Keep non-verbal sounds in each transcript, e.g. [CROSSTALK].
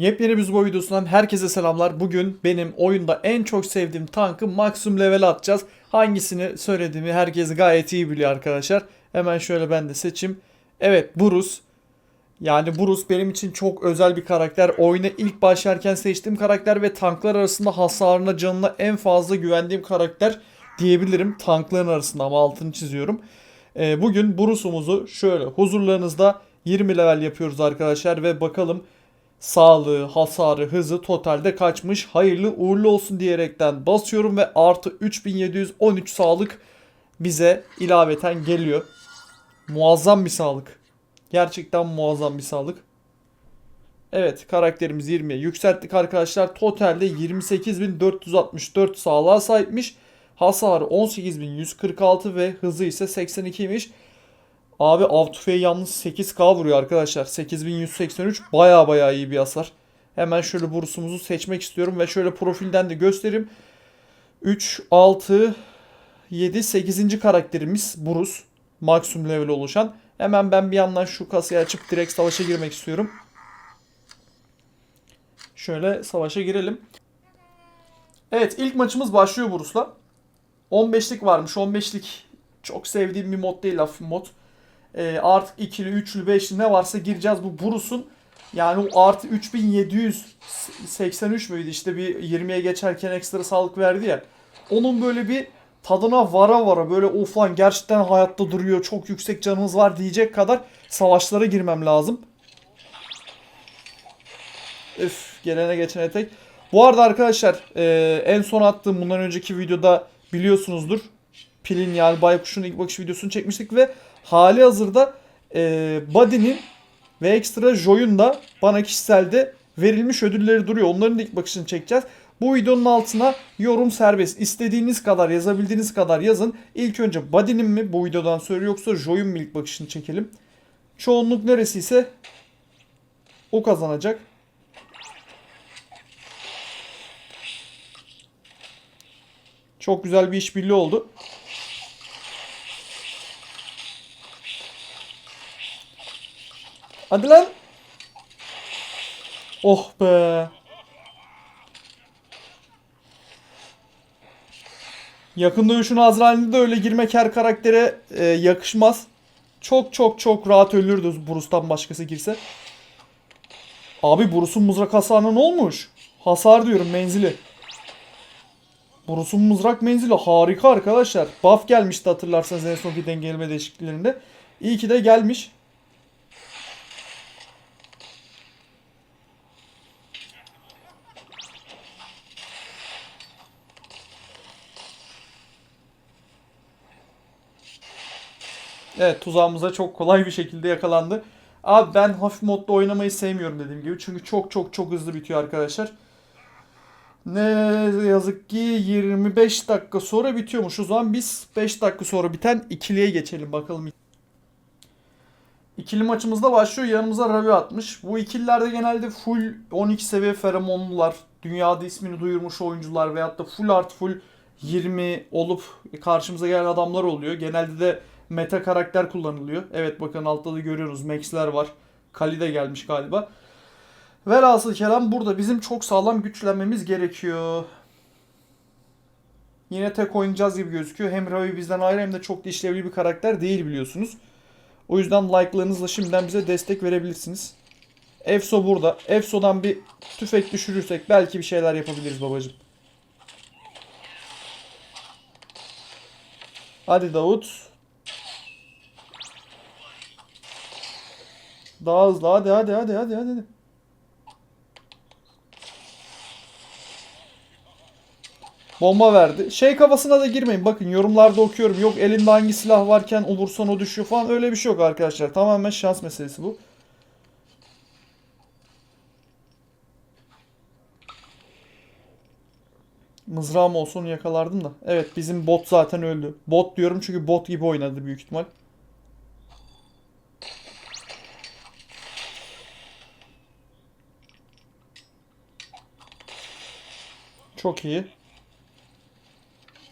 Yepyeni bir videosundan herkese selamlar. Bugün benim oyunda en çok sevdiğim tankı maksimum level atacağız. Hangisini söylediğimi herkes gayet iyi biliyor arkadaşlar. Hemen şöyle ben de seçeyim. Evet Bruce. Yani Bruce benim için çok özel bir karakter. Oyuna ilk başlarken seçtiğim karakter ve tanklar arasında hasarına canına en fazla güvendiğim karakter diyebilirim. Tankların arasında ama altını çiziyorum. Ee, bugün Bruce'umuzu şöyle huzurlarınızda 20 level yapıyoruz arkadaşlar ve bakalım sağlığı, hasarı, hızı totalde kaçmış. Hayırlı uğurlu olsun diyerekten basıyorum ve artı 3713 sağlık bize ilaveten geliyor. Muazzam bir sağlık. Gerçekten muazzam bir sağlık. Evet karakterimizi 20'ye yükselttik arkadaşlar. Totalde 28.464 sağlığa sahipmiş. Hasarı 18.146 ve hızı ise 82'ymiş. Abi av tüfeği yalnız 8k vuruyor arkadaşlar. 8183 baya baya iyi bir hasar. Hemen şöyle burusumuzu seçmek istiyorum ve şöyle profilden de göstereyim. 3, 6, 7, 8. karakterimiz Burus. Maksimum level oluşan. Hemen ben bir yandan şu kasayı açıp direkt savaşa girmek istiyorum. Şöyle savaşa girelim. Evet ilk maçımız başlıyor Burus'la. 15'lik varmış. 15'lik çok sevdiğim bir mod değil hafif mod. E, artık ikili, üçlü, beşli ne varsa gireceğiz. Bu Burus'un yani o artı 3783 müydü işte bir 20'ye geçerken ekstra sağlık verdi ya. Onun böyle bir tadına vara vara böyle of lan gerçekten hayatta duruyor çok yüksek canımız var diyecek kadar savaşlara girmem lazım. Üf gelene geçene tek. Bu arada arkadaşlar e, en son attığım bundan önceki videoda biliyorsunuzdur. Pilin yani Baykuş'un ilk bakış videosunu çekmiştik ve hali hazırda e, Buddy'nin ve ekstra Joy'un da bana kişiselde verilmiş ödülleri duruyor. Onların da ilk bakışını çekeceğiz. Bu videonun altına yorum serbest. İstediğiniz kadar yazabildiğiniz kadar yazın. İlk önce Buddy'nin mi bu videodan sonra yoksa Joy'un mu ilk bakışını çekelim. Çoğunluk neresiyse o kazanacak. Çok güzel bir işbirliği oldu. Hadi lan. Oh be. Yakın dövüşün Azrail'inde de öyle girmek her karaktere e, yakışmaz. Çok çok çok rahat ölürdü Bruce'tan başkası girse. Abi Bruce'un mızrak hasarına ne olmuş? Hasar diyorum menzili. Bruce'un mızrak menzili harika arkadaşlar. Buff gelmişti hatırlarsanız en sonki dengeleme değişikliklerinde. İyi ki de gelmiş. Evet tuzağımıza çok kolay bir şekilde yakalandı. Abi ben hafif modda oynamayı sevmiyorum dediğim gibi. Çünkü çok çok çok hızlı bitiyor arkadaşlar. Ne yazık ki 25 dakika sonra bitiyormuş. O zaman biz 5 dakika sonra biten ikiliye geçelim bakalım. İkili maçımızda başlıyor. Yanımıza Ravi atmış. Bu ikililerde genelde full 12 seviye feromonlular, dünyada ismini duyurmuş oyuncular veyahut da full art full 20 olup karşımıza gelen adamlar oluyor. Genelde de meta karakter kullanılıyor. Evet bakın altta da görüyoruz. Max'ler var. Kali de gelmiş galiba. Velhasıl kelam burada bizim çok sağlam güçlenmemiz gerekiyor. Yine tek oynayacağız gibi gözüküyor. Hem Ravi bizden ayrı hem de çok da işlevli bir karakter değil biliyorsunuz. O yüzden like'larınızla şimdiden bize destek verebilirsiniz. Efso burada. Efso'dan bir tüfek düşürürsek belki bir şeyler yapabiliriz babacım. Hadi Davut. Daha hızlı. Hadi hadi hadi hadi hadi. Bomba verdi. Şey kafasına da girmeyin. Bakın yorumlarda okuyorum. Yok elinde hangi silah varken olursan o düşüyor falan. Öyle bir şey yok arkadaşlar. Tamamen şans meselesi bu. Mızrağım olsun yakalardım da. Evet bizim bot zaten öldü. Bot diyorum çünkü bot gibi oynadı büyük ihtimal. Çok iyi.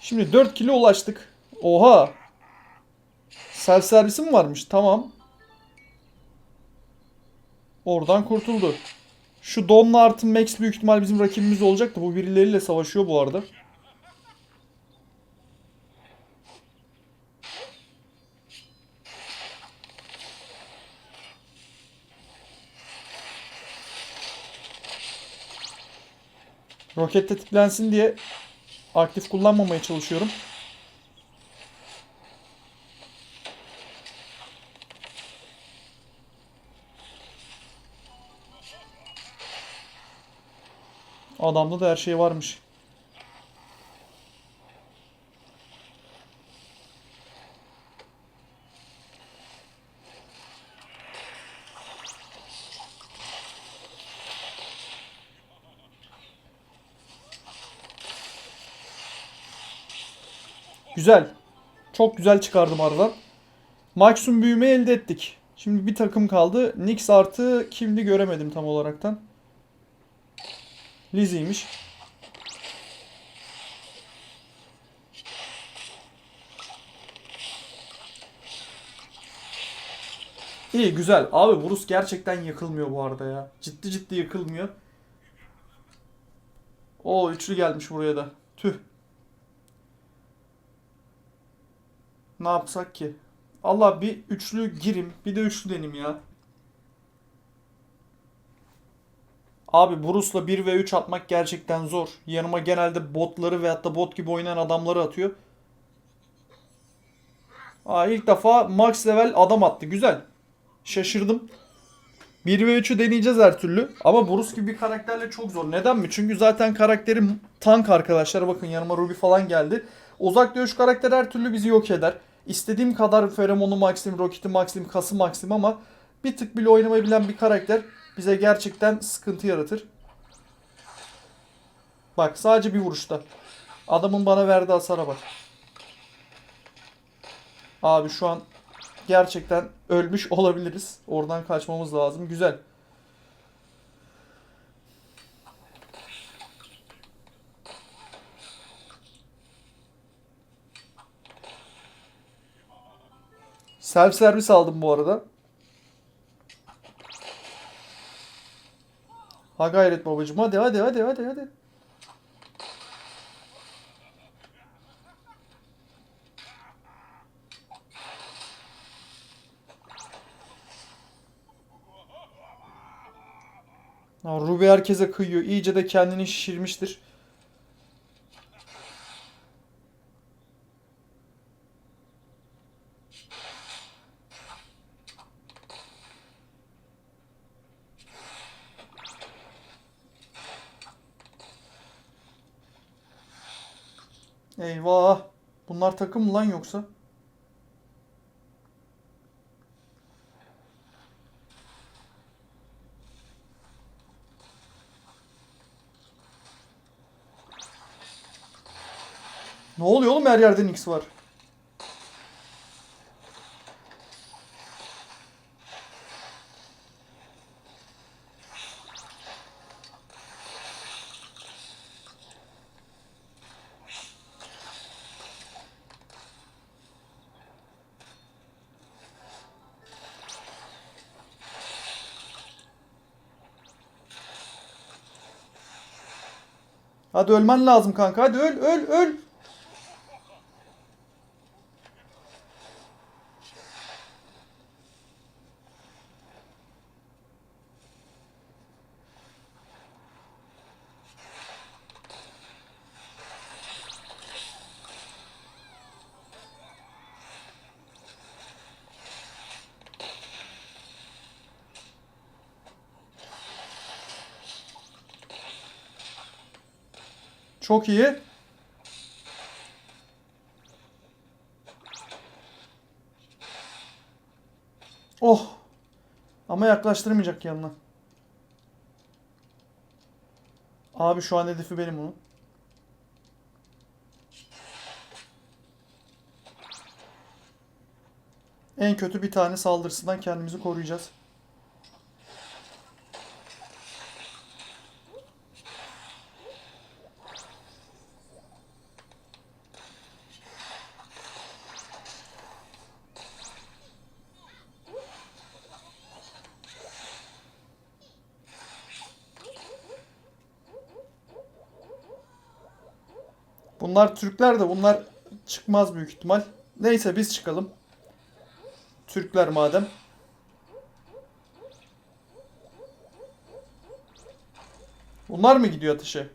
Şimdi 4 kilo ulaştık. Oha. Self servisi mi varmış? Tamam. Oradan kurtuldu. Şu Don'la artı Max büyük ihtimal bizim rakibimiz olacak da bu birileriyle savaşıyor bu arada. Roket tetiklensin diye aktif kullanmamaya çalışıyorum. Adamda da her şey varmış. Güzel. Çok güzel çıkardım aradan. Maksimum büyüme elde ettik. Şimdi bir takım kaldı. Nix artı kimdi göremedim tam olaraktan. Lizzie'ymiş. İyi güzel. Abi Burus gerçekten yıkılmıyor bu arada ya. Ciddi ciddi yıkılmıyor. O üçlü gelmiş buraya da. Tüh. Ne yapsak ki? Allah bir üçlü girim. Bir de üçlü denim ya. Abi Bruce'la 1 ve 3 atmak gerçekten zor. Yanıma genelde botları veyahut da bot gibi oynayan adamları atıyor. Aa, ilk defa max level adam attı. Güzel. Şaşırdım. 1 ve 3'ü deneyeceğiz her türlü. Ama Bruce gibi bir karakterle çok zor. Neden mi? Çünkü zaten karakterim tank arkadaşlar. Bakın yanıma Ruby falan geldi. Uzak dövüş karakter her türlü bizi yok eder. İstediğim kadar feromonu maksim, roketi maksim, kası maksim ama bir tık bile oynamayı bilen bir karakter bize gerçekten sıkıntı yaratır. Bak sadece bir vuruşta. Adamın bana verdiği hasara bak. Abi şu an gerçekten ölmüş [LAUGHS] olabiliriz. Oradan kaçmamız lazım. Güzel. Self servis aldım bu arada. Ha gayret babacım. Hadi hadi hadi hadi hadi. Ha, Ruby herkese kıyıyor. İyice de kendini şişirmiştir. Eyvah. Bunlar takım mı lan yoksa? Ne oluyor oğlum her yerde Nix var. Hadi ölmen lazım kanka. Hadi öl öl öl. Çok iyi. Oh. Ama yaklaştırmayacak yanına. Abi şu an hedefi benim onun. En kötü bir tane saldırısından kendimizi koruyacağız. Bunlar Türkler de bunlar çıkmaz büyük ihtimal. Neyse biz çıkalım. Türkler madem. Bunlar mı gidiyor ateşe?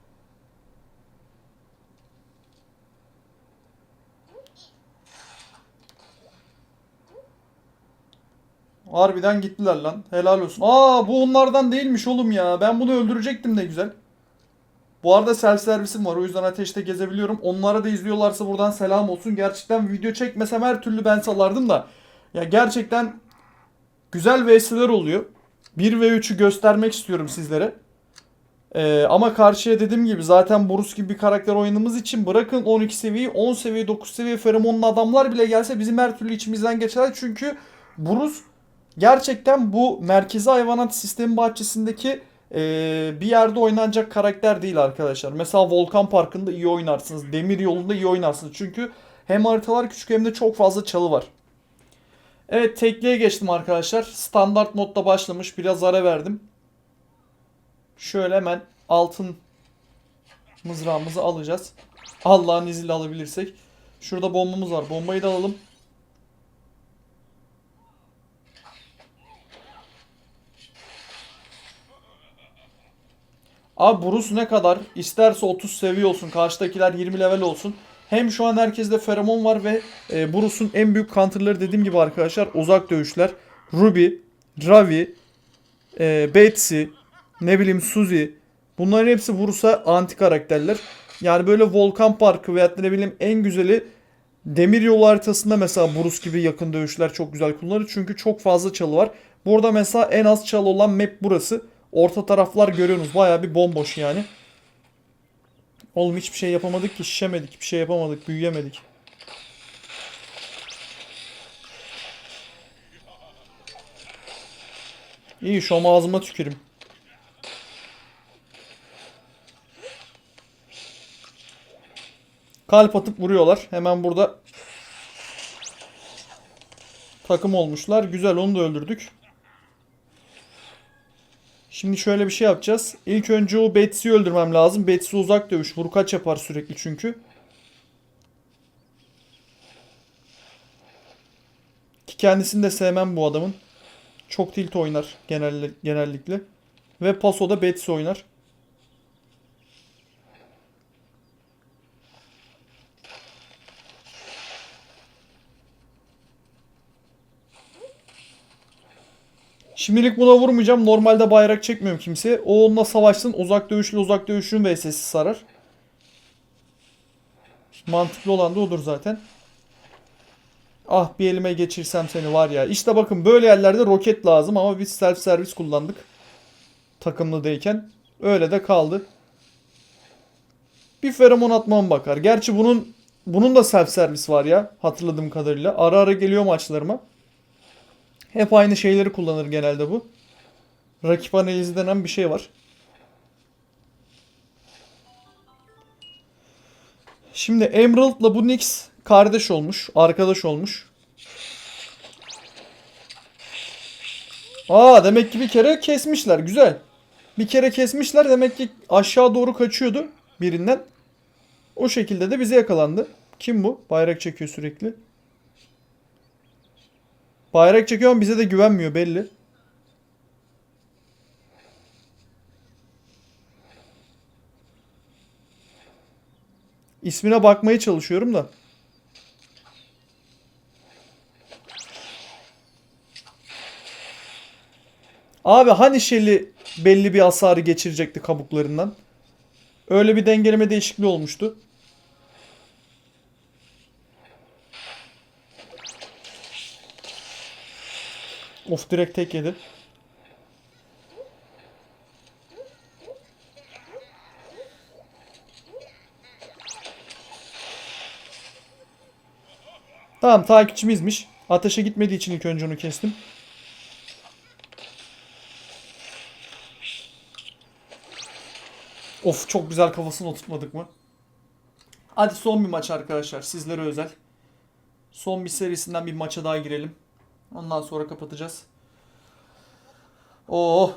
Harbiden gittiler lan. Helal olsun. Aa bu onlardan değilmiş oğlum ya. Ben bunu öldürecektim de güzel. Bu arada self servisim var. O yüzden ateşte gezebiliyorum. Onlara da izliyorlarsa buradan selam olsun. Gerçekten video çekmesem her türlü ben salardım da. Ya gerçekten güzel VS'ler oluyor. 1 ve 3'ü göstermek istiyorum sizlere. Ee, ama karşıya dediğim gibi zaten Borus gibi bir karakter oynadığımız için bırakın 12 seviyeyi 10 seviye 9 seviye feromonlu adamlar bile gelse bizim her türlü içimizden geçer. Çünkü Buruz gerçekten bu merkezi hayvanat sistemi bahçesindeki ee, bir yerde oynanacak karakter değil arkadaşlar. Mesela Volkan Parkı'nda iyi oynarsınız. Demir yolunda iyi oynarsınız. Çünkü hem haritalar küçük hem de çok fazla çalı var. Evet tekliğe geçtim arkadaşlar. Standart modda başlamış. Biraz ara verdim. Şöyle hemen altın mızrağımızı alacağız. Allah'ın izniyle alabilirsek. Şurada bombamız var. Bombayı da alalım. Abi Bruce ne kadar isterse 30 seviye olsun. Karşıdakiler 20 level olsun. Hem şu an herkeste feromon var ve e, Bruce'un en büyük counter'ları dediğim gibi arkadaşlar uzak dövüşler. Ruby, Ravi, e, Betsy, ne bileyim Suzy. Bunların hepsi Bruce'a anti karakterler. Yani böyle Volkan Parkı veyahut ne bileyim en güzeli Demir yolu haritasında mesela Bruce gibi yakın dövüşler çok güzel kullanılır. Çünkü çok fazla çalı var. Burada mesela en az çalı olan map burası. Orta taraflar görüyorsunuz. Bayağı bir bomboş yani. Oğlum hiçbir şey yapamadık ki. Şişemedik. Bir şey yapamadık. Büyüyemedik. İyi şu an ağzıma tükürüm. Kalp atıp vuruyorlar. Hemen burada takım olmuşlar. Güzel onu da öldürdük. Şimdi şöyle bir şey yapacağız. İlk önce o Betsy'yi öldürmem lazım. Betsy uzak dövüş. Vur kaç yapar sürekli çünkü. Ki kendisini de sevmem bu adamın. Çok tilt oynar genel, genellikle. Ve Paso'da Betsy oynar. Şimdilik buna vurmayacağım. Normalde bayrak çekmiyorum kimseye. O onunla savaşsın. Uzak dövüşlü uzak dövüşün vs'si sarar. Mantıklı olan da odur zaten. Ah bir elime geçirsem seni var ya. İşte bakın böyle yerlerde roket lazım ama biz self servis kullandık. Takımlıdayken. Öyle de kaldı. Bir feromon atmam bakar. Gerçi bunun bunun da self servis var ya hatırladığım kadarıyla. Ara ara geliyor maçlarıma. Hep aynı şeyleri kullanır genelde bu. Rakip analizi denen bir şey var. Şimdi Emerald'la bu Nyx kardeş olmuş, arkadaş olmuş. Aa demek ki bir kere kesmişler. Güzel. Bir kere kesmişler demek ki aşağı doğru kaçıyordu birinden. O şekilde de bize yakalandı. Kim bu? Bayrak çekiyor sürekli. Bayrak çekiyor ama bize de güvenmiyor belli. İsmine bakmaya çalışıyorum da. Abi hani Shelly belli bir hasarı geçirecekti kabuklarından. Öyle bir dengeleme değişikliği olmuştu. Of direkt tek yedi. Tamam takipçimizmiş. Ateşe gitmediği için ilk önce onu kestim. Of çok güzel kafasını oturtmadık mı? Hadi son bir maç arkadaşlar sizlere özel. Son bir serisinden bir maça daha girelim. Ondan sonra kapatacağız. Oo.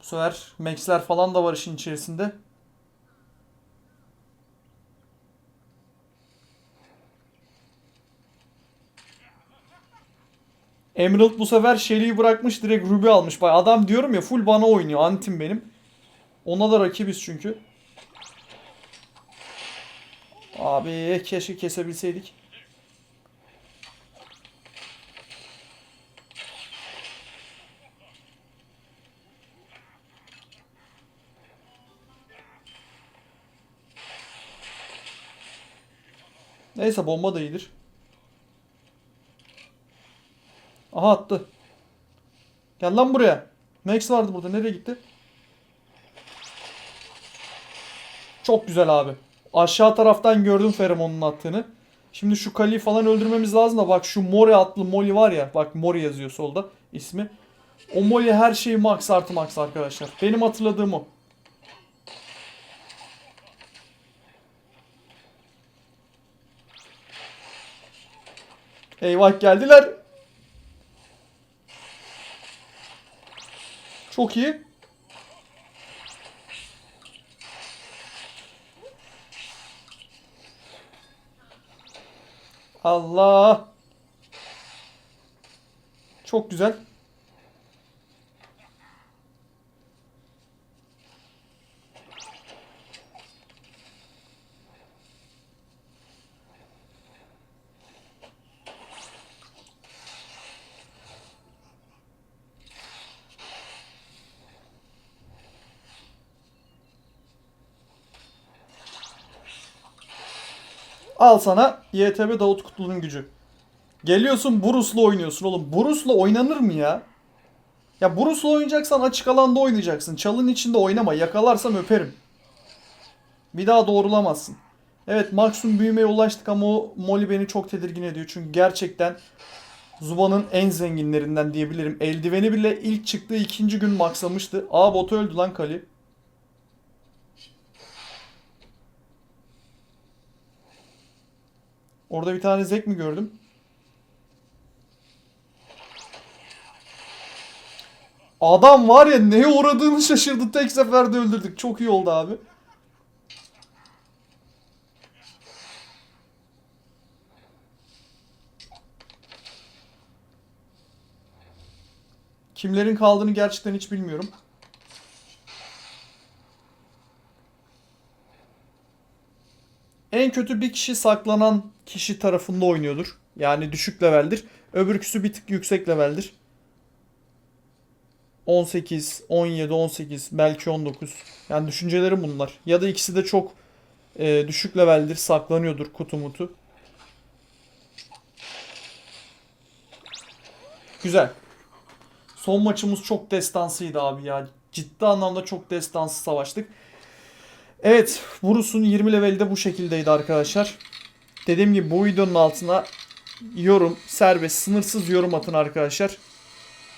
Bu sefer Max'ler falan da var işin içerisinde. Emerald bu sefer Shelly'i bırakmış direkt Ruby almış. Bay adam diyorum ya full bana oynuyor antim benim. Ona da rakibiz çünkü. Abi keşke kesebilseydik. Neyse bomba da iyidir. Aha attı. Gel lan buraya. Max vardı burada. Nereye gitti? Çok güzel abi. Aşağı taraftan gördüm Feromon'un attığını. Şimdi şu Kali'yi falan öldürmemiz lazım da bak şu Mori adlı Molly var ya. Bak Mori yazıyor solda ismi. O Molly her şeyi max artı max arkadaşlar. Benim hatırladığım o. Eyvah geldiler. Çok iyi. Allah. Çok güzel. Al sana YTB Davut Kutlu'nun gücü. Geliyorsun Burus'la oynuyorsun oğlum. Burus'la oynanır mı ya? Ya Burus'la oynayacaksan açık alanda oynayacaksın. Çalın içinde oynama. Yakalarsam öperim. Bir daha doğrulamazsın. Evet maksimum büyümeye ulaştık ama o Molly beni çok tedirgin ediyor. Çünkü gerçekten Zuba'nın en zenginlerinden diyebilirim. Eldiveni bile ilk çıktığı ikinci gün maksamıştı. Aa botu öldü lan Kali. Orada bir tane zek mi gördüm? Adam var ya neye uğradığını şaşırdı. Tek seferde öldürdük. Çok iyi oldu abi. Kimlerin kaldığını gerçekten hiç bilmiyorum. En kötü bir kişi saklanan kişi tarafında oynuyordur. Yani düşük leveldir. Öbürküsü bir tık yüksek leveldir. 18, 17, 18, belki 19. Yani düşüncelerim bunlar. Ya da ikisi de çok e, düşük leveldir, saklanıyordur kutu mutu. Güzel. Son maçımız çok destansıydı abi ya. Ciddi anlamda çok destansı savaştık. Evet, Burus'un 20 leveli de bu şekildeydi arkadaşlar. Dediğim gibi bu videonun altına yorum, serbest, sınırsız yorum atın arkadaşlar.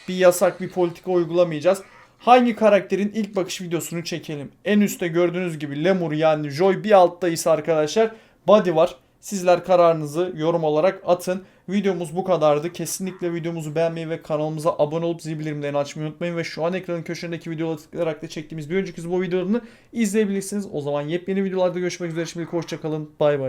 Bir yasak, bir politika uygulamayacağız. Hangi karakterin ilk bakış videosunu çekelim? En üstte gördüğünüz gibi Lemur yani Joy bir altta ise arkadaşlar Buddy var. Sizler kararınızı yorum olarak atın. Videomuz bu kadardı. Kesinlikle videomuzu beğenmeyi ve kanalımıza abone olup zil bildirimlerini açmayı unutmayın. Ve şu an ekranın köşesindeki videolara tıklayarak da çektiğimiz bir önceki bu videolarını izleyebilirsiniz. O zaman yepyeni videolarda görüşmek üzere. Şimdilik hoşçakalın. Bay bay.